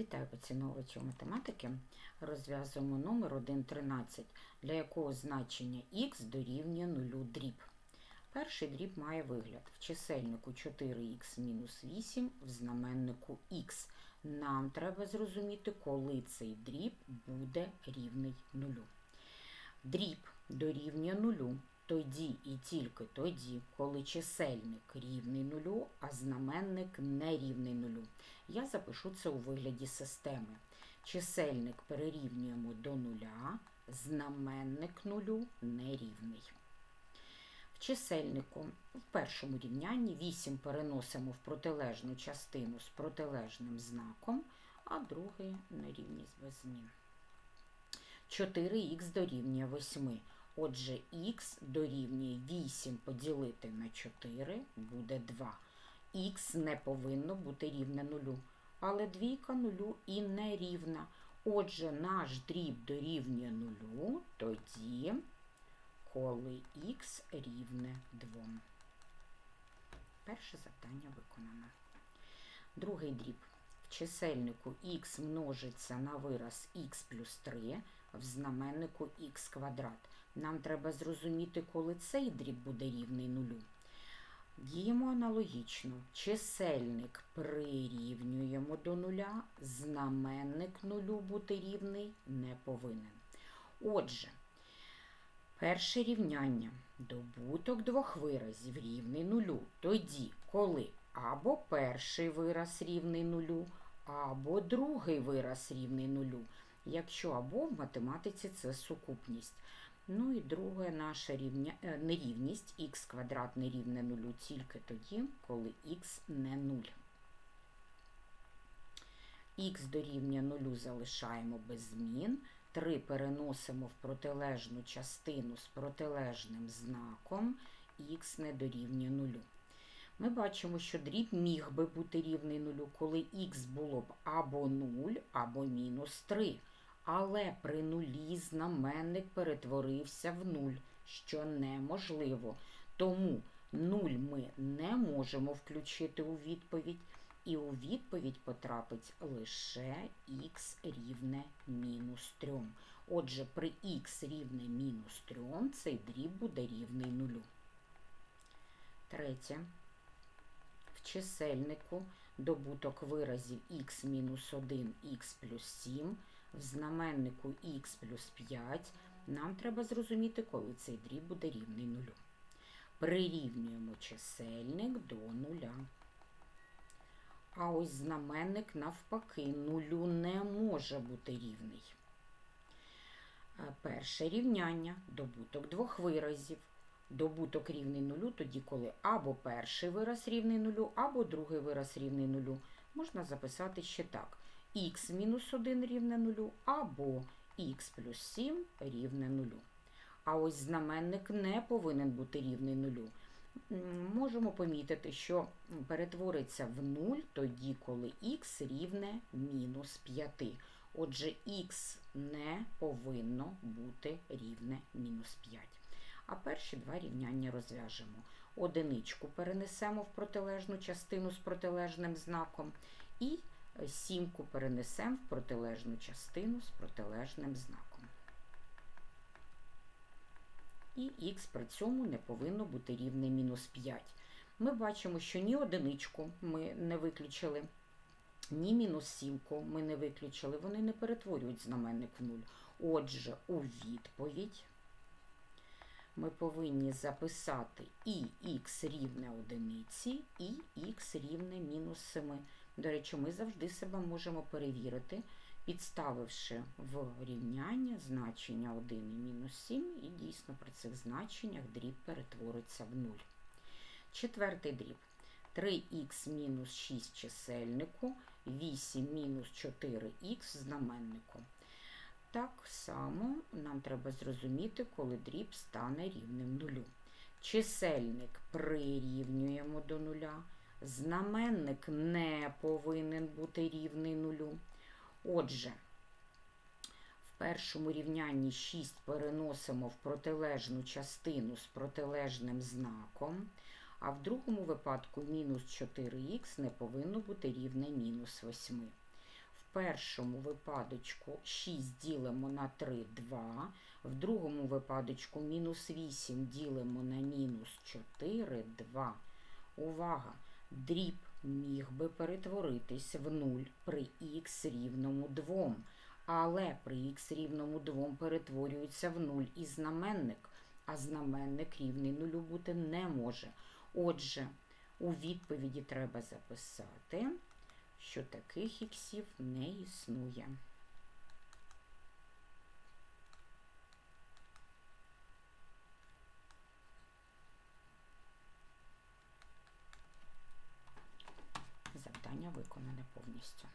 Вітаю поціновувачів математики. Розв'язуємо номер 1.13, для якого значення х дорівнює 0 дріб. Перший дріб має вигляд в чисельнику 4х мінус 8, в знаменнику х. Нам треба зрозуміти, коли цей дріб буде рівний нулю. Дріб дорівнює нулю тоді і тільки тоді, коли чисельник рівний нулю, а знаменник не рівний нулю. Я запишу це у вигляді системи. Чисельник перерівнюємо до нуля, знаменник нулю нерівний. В чисельнику в першому рівнянні 8 переносимо в протилежну частину з протилежним знаком, а другий нерівність без змін. 4х дорівнює 8. Отже, х дорівнює 8 поділити на 4 буде 2. Х не повинно бути рівне нулю, але двійка нулю і не рівна. Отже, наш дріб дорівнює нулю тоді, коли х рівне 2. Перше завдання виконано. Другий дріб. В чисельнику х множиться на вираз х плюс 3, в знаменнику х квадрат. Нам треба зрозуміти, коли цей дріб буде рівний нулю. Діємо аналогічно. Чисельник прирівнюємо до нуля, знаменник нулю бути рівний не повинен. Отже, перше рівняння. Добуток двох виразів рівний нулю. Тоді, коли або перший вираз рівний нулю, або другий вираз рівний нулю. Якщо або в математиці це сукупність. Ну і друге наша рівня, е, нерівність х квадрат не рівне нулю тільки тоді, коли х не нуль. Х дорівнює нулю залишаємо без змін. 3 переносимо в протилежну частину з протилежним знаком, х не дорівнює нулю. Ми бачимо, що дріб міг би бути рівний нулю, коли х було б або 0, або мінус 3 але при нулі знаменник перетворився в нуль, що неможливо. Тому нуль ми не можемо включити у відповідь, і у відповідь потрапить лише х рівне мінус 3. Отже, при х рівне мінус 3 цей дріб буде рівний нулю. Третє. В чисельнику добуток виразів х мінус 1, х плюс 7 в знаменнику х плюс 5 нам треба зрозуміти, коли цей дріб буде рівний нулю. Прирівнюємо чисельник до нуля. А ось знаменник навпаки нулю не може бути рівний. Перше рівняння добуток двох виразів. Добуток рівний нулю, тоді, коли або перший вираз рівний нулю, або другий вираз рівний нулю. Можна записати ще так х мінус 1 рівне 0 або х плюс 7 рівне 0. А ось знаменник не повинен бути рівний 0. Можемо помітити, що перетвориться в 0 тоді, коли х рівне мінус 5. Отже, х не повинно бути рівне мінус 5. А перші два рівняння розв'яжемо. Одиничку перенесемо в протилежну частину з протилежним знаком. і сімку перенесемо в протилежну частину з протилежним знаком. І х при цьому не повинно бути рівне мінус 5. Ми бачимо, що ні одиничку ми не виключили, ні мінус сімку ми не виключили, вони не перетворюють знаменник в нуль. Отже, у відповідь ми повинні записати і х рівне одиниці, і х рівне мінус 7. До речі, ми завжди себе можемо перевірити, підставивши в рівняння значення 1 і мінус 7, і дійсно при цих значеннях дріб перетвориться в 0. Четвертий дріб. 3х мінус 6 чисельнику, 8 мінус 4х в знаменнику. Так само нам треба зрозуміти, коли дріб стане рівним нулю. Чисельник прирівнюємо до нуля. Знаменник не повинен бути рівний нулю. Отже, в першому рівнянні 6 переносимо в протилежну частину з протилежним знаком, а в другому випадку мінус 4х не повинно бути рівне мінус 8. В першому випадочку 6 ділимо на 3 2, в другому випадочку мінус 8 ділимо на мінус 4 2. Увага! Дріб міг би перетворитись в 0 при х рівному 2, але при х рівному 2 перетворюється в 0 і знаменник, а знаменник рівний нулю бути не може. Отже, у відповіді треба записати, що таких іксів не існує. Завдання виконане повністю.